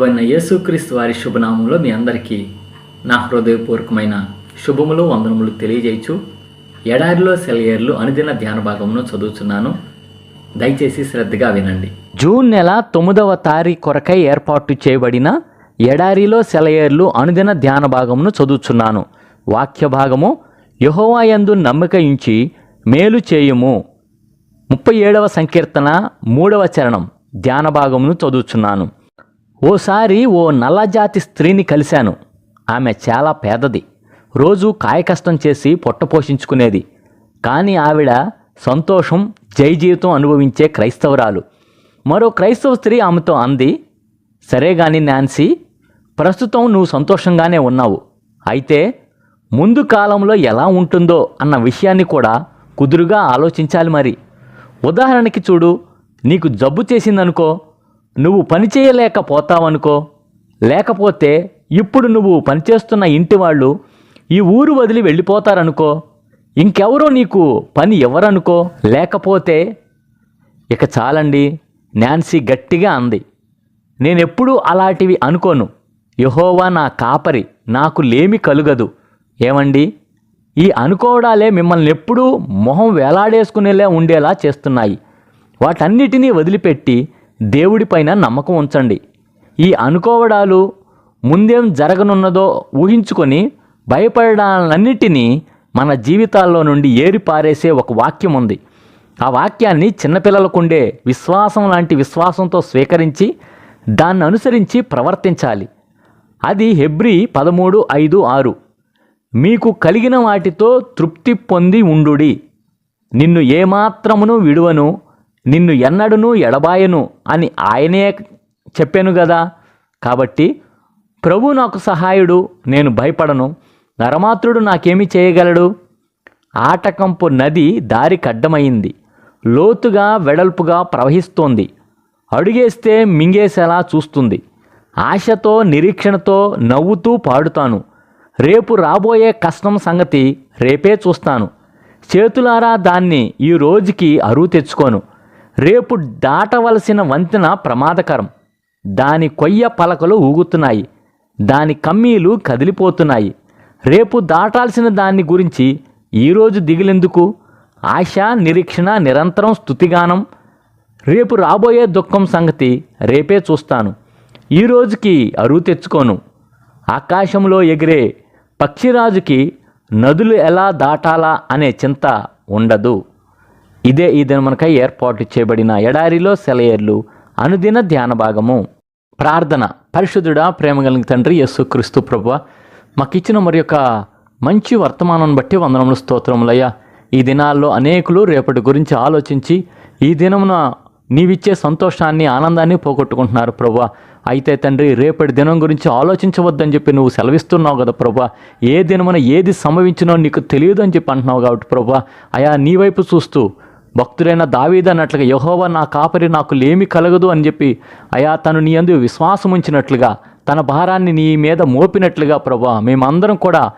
ప్రభు యేసుక్రీస్తు వారి శుభనామంలో మీ అందరికీ నా హృదయపూర్వకమైన శుభములు వందనములు తెలియజేయచ్చు. ఎడారిలో సెలయేర్లు అనుదిన ధ్యాన భాగమును చదువుతున్నాను దయచేసి శ్రద్ధగా వినండి. జూన్ నెల తొమ్మిదవ తారీఖు కొరకై ఏర్పాటు చేయబడిన ఎడారిలో సెలయేర్లు అనుదిన ధ్యాన భాగమును చదువుచున్నాను. వాక్య భాగము యహోవాయందు నమ్మక ఇంచి మేలు చేయుము. ముప్పై ఏడవ సంకీర్తన మూడవ చరణం ధ్యాన భాగమును చదువుచున్నాను. ఓసారి ఓ నల్లజాతి స్త్రీని కలిశాను. ఆమె చాలా పేదది. రోజు కాయకష్టం చేసి పొట్ట పోషించుకునేది. కానీ ఆవిడ సంతోషం జై జీవితం అనుభవించే క్రైస్తవురాలు. మరో క్రైస్తవ స్త్రీ ఆమెతో అంది సరే గాని నాన్సీ ప్రస్తుతం నువ్వు సంతోషంగానే ఉన్నావు. అయితే ముందు కాలంలో ఎలా ఉంటుందో అన్న విషయాన్ని కూడా కుదురుగా ఆలోచించాలి మరి. ఉదాహరణకి చూడు నీకు జబ్బు చేసిందనుకో నువ్వు పని చేయలేకపోతావనుకో. లేకపోతే ఇప్పుడు నువ్వు పనిచేస్తున్న ఇంటి వాళ్ళు ఈ ఊరు వదిలి వెళ్ళిపోతారనుకో. ఇంకెవరో నీకు పని ఎవరనుకో లేకపోతే ఇక చాలండి నాన్సీ గట్టిగా అంది. నేనెప్పుడూ అలాంటివి అనుకోను. యహోవా నా కాపరి నాకు లేమి కలుగదు. ఏమండి? ఈ అనుకోవడాలే మిమ్మల్ని ఎప్పుడూ మొహం వేలాడేసుకునేలా ఉండేలా చేస్తున్నాయి. వాటన్నిటినీ వదిలిపెట్టి దేవుడిపైన నమ్మకం ఉంచండి. ఈ అనుకోవడాలు ముందేం జరగనున్నదో ఊహించుకొని భయపడాలన్నిటినీ మన జీవితాల్లో నుండి ఏరిపారేసే ఒక వాక్యం ఉంది. ఆ వాక్యాన్ని చిన్నపిల్లలకుండే విశ్వాసం లాంటి విశ్వాసంతో స్వీకరించి దాన్ని అనుసరించి ప్రవర్తించాలి. అది హెబ్రి పదమూడు ఐదు ఆరు. మీకు కలిగిన వాటితో తృప్తి పొంది ఉండుడి. నిన్ను ఏమాత్రమును విడువను నిన్ను ఎన్నడును ఎడబాయను అని ఆయనే చెప్పాను కదా కాబట్టి ప్రభు నాకు సహాయుడు నేను భయపడను. నరమాత్రుడు నాకేమి చేయగలడు? ఆటకంపు నది దారి కడ్డమైంది. లోతుగా వెడల్పుగా ప్రవహిస్తోంది. అడుగేస్తే మింగేసేలా చూస్తుంది. ఆశతో నిరీక్షణతో నవ్వుతూ పాడుతాను. రేపు రాబోయే కష్టం సంగతి రేపే చూస్తాను. చేతులారా దాన్ని ఈ రోజుకి అరువు తెచ్చుకోను. రేపు దాటవలసిన వంతెన ప్రమాదకరం. దాని కొయ్య పలకలు ఊగుతున్నాయి. దాని కమ్మీలు కదిలిపోతున్నాయి. రేపు దాటాల్సిన దాన్ని గురించి ఈరోజు దిగులెందుకు ఆశ నిరీక్షణ నిరంతరం స్థుతిగానం రేపు రాబోయే దుఃఖం సంగతి రేపే చూస్తాను. ఈ రోజుకి అరువు తెచ్చుకోను. ఆకాశంలో ఎగిరే పక్షిరాజుకి నదులు ఎలా దాటాలా అనే చింత ఉండదు. ఇదే ఈ దినమునకై ఏర్పాటు చేయబడిన ఎడారిలో సెలయేర్లు అనుదిన ధ్యాన భాగము. ప్రార్థన. పరిశుద్ధుడా ప్రేమ కలిగిన తండ్రి యేసు క్రీస్తు ప్రభు మాకిచ్చిన మరి యొక్క మంచి వర్తమానం బట్టి వందనములు స్తోత్రములయ్యా. ఈ దినాల్లో అనేకులు రేపటి గురించి ఆలోచించి ఈ దినమున నీవిచ్చే సంతోషాన్ని ఆనందాన్ని పోగొట్టుకుంటున్నారు ప్రభా అయితే తండ్రి రేపటి దినం గురించి ఆలోచించవద్దని చెప్పి నువ్వు సెలవిస్తున్నావు కదా ప్రభా ఏ దినమున ఏది సంభవించినో నీకు తెలియదు అని చెప్పి అంటున్నావు కాబట్టి ప్రభా అయా నీ వైపు చూస్తూ భక్తుడైన దావీద్ అన్నట్లుగా నా కాపరి నాకు లేమి కలగదు అని చెప్పి అయా తను నీ అందు విశ్వాసం ఉంచినట్లుగా తన భారాన్ని నీ మీద మోపినట్లుగా ప్రభా మేమందరం కూడా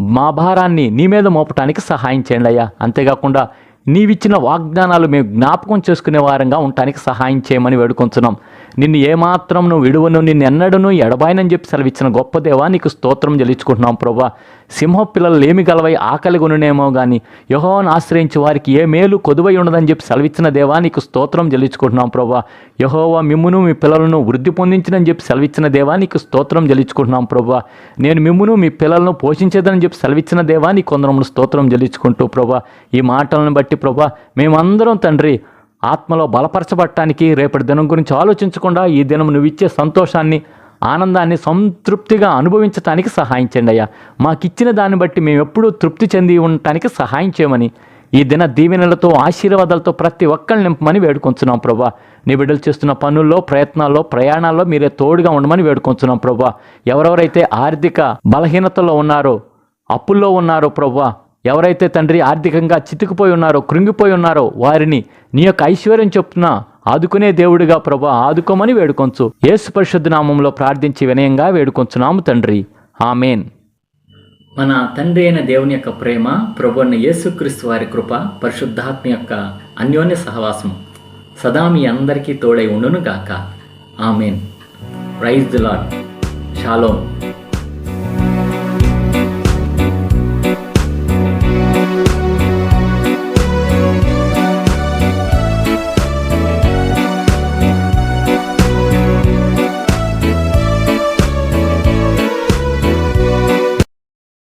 మా భారాన్ని నీ మీద మోపటానికి సహాయం చేయండి అయ్యా. అంతేకాకుండా నీవిచ్చిన వాగ్దానాలు మేము జ్ఞాపకం చేసుకునే వారంగా ఉండటానికి సహాయం చేయమని వేడుకొంచున్నాం. నిన్ను ఏమాత్రం నువ్వు విడువను నిన్ను ఎన్నడను ఎడబాయనని చెప్పి సెలవిచ్చిన గొప్ప దేవా నీకు స్తోత్రం చెల్లించుకుంటున్నాం ప్రభా. సింహం పిల్లలు ఏమి గలవై ఆకలి కొనునేమో కానీ యహోవాను ఆశ్రయించి వారికి ఏ మేలు కొదువై ఉండదని చెప్పి సెలవిచ్చిన దేవా నీకు స్తోత్రం చెల్లించుకుంటున్నాం ప్రభా. యహోవా మిమ్మును మీ పిల్లలను వృద్ధి పొందించినని చెప్పి సెలవిచ్చిన దేవా నీకు స్తోత్రం చెల్లించుకుంటున్నాం ప్రభా. నేను మిమ్మును మీ పిల్లలను పోషించేదని చెప్పి సెలవిచ్చిన దేవా నీ కొందరమును స్తోత్రం చెల్లించుకుంటూ ప్రభా. ఈ మాటలను బట్టి ప్రభా మేమందరం తండ్రి ఆత్మలో బలపరచబట్టానికి రేపటి దినం గురించి ఆలోచించకుండా ఈ దినం నువ్వు ఇచ్చే సంతోషాన్ని ఆనందాన్ని సంతృప్తిగా అనుభవించటానికి సహాయం చేయండి అయ్యా. మాకిచ్చిన దాన్ని బట్టి మేము ఎప్పుడూ తృప్తి చెంది ఉండటానికి సహాయం చేయమని ఈ దిన దీవెనలతో ఆశీర్వాదాలతో ప్రతి ఒక్కరిని నింపమని వేడుకొంచున్నాం ప్రభా. నీ బిడ్డలు చేస్తున్న పనుల్లో ప్రయత్నాల్లో ప్రయాణాల్లో మీరే తోడుగా ఉండమని వేడుకొంచున్నాం ప్రభా. ఎవరెవరైతే ఆర్థిక బలహీనతలో ఉన్నారో అప్పుల్లో ఉన్నారో ప్రభా ఎవరైతే తండ్రి ఆర్థికంగా చితికిపోయి ఉన్నారో కృంగిపోయి ఉన్నారో వారిని నీ యొక్క ఐశ్వర్యం చెప్తున్నా ఆదుకునే దేవుడిగా ప్రభు ఆదుకోమని వేడుకొంచు. యేసు పరిశుద్ధ నామంలో ప్రార్థించి వినయంగా వేడుకొంచున్నాము తండ్రి. ఆమెన్. మన తండ్రి అయిన దేవుని యొక్క ప్రేమ ప్రభు అయిన యేసుక్రీస్తు వారి కృప పరిశుద్ధాత్మ యొక్క అన్యోన్య సహవాసం సదా మీ అందరికీ తోడై ఉండును గాక amen. Praise the lord shalom